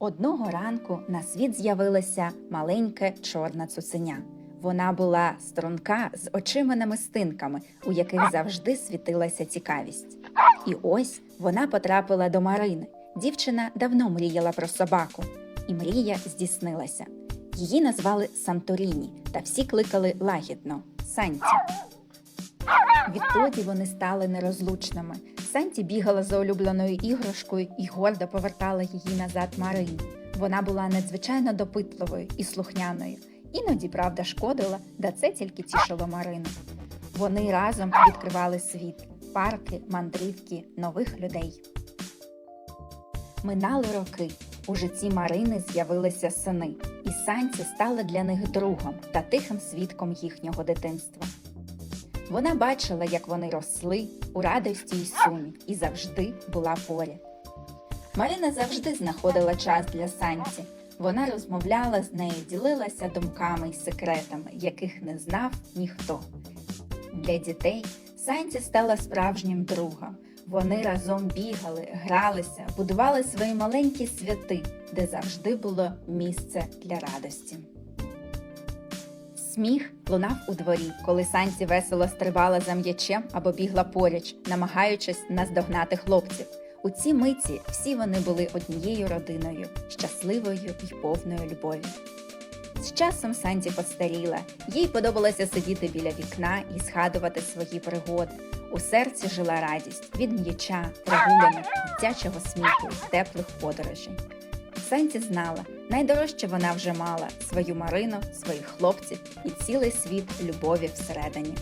Одного ранку на світ з'явилося маленьке чорне цуценя. Вона була струнка з очима намистинками, у яких завжди світилася цікавість. І ось вона потрапила до Марини. Дівчина давно мріяла про собаку, і мрія здійснилася. Її назвали Санторіні, та всі кликали лагідно Санті. Відтоді вони стали нерозлучними. Санті бігала за улюбленою іграшкою і гордо повертала її назад Марині. Вона була надзвичайно допитливою і слухняною. Іноді правда шкодила, да це тільки тішило Марину. Вони разом відкривали світ, парки, мандрівки, нових людей. Минали роки. У житті Марини з'явилися сини, і Санті стала для них другом та тихим свідком їхнього дитинства. Вона бачила, як вони росли у радості й сумі, і завжди була поряд. Марина завжди знаходила час для Санті. Вона розмовляла з нею, ділилася думками й секретами, яких не знав ніхто. Для дітей Санті стала справжнім другом. Вони разом бігали, гралися, будували свої маленькі святи, де завжди було місце для радості. Сміх лунав у дворі, коли Санті весело стрибала за м'ячем або бігла поряч, намагаючись наздогнати хлопців. У ці миті всі вони були однією родиною, щасливою і повною любові. З часом Санті постаріла, їй подобалося сидіти біля вікна і згадувати свої пригоди. У серці жила радість від м'яча, прогулянок, дитячого сміху теплих подорожей. Санті знала, найдорожче вона вже мала свою Марину, своїх хлопців і цілий світ любові всередині.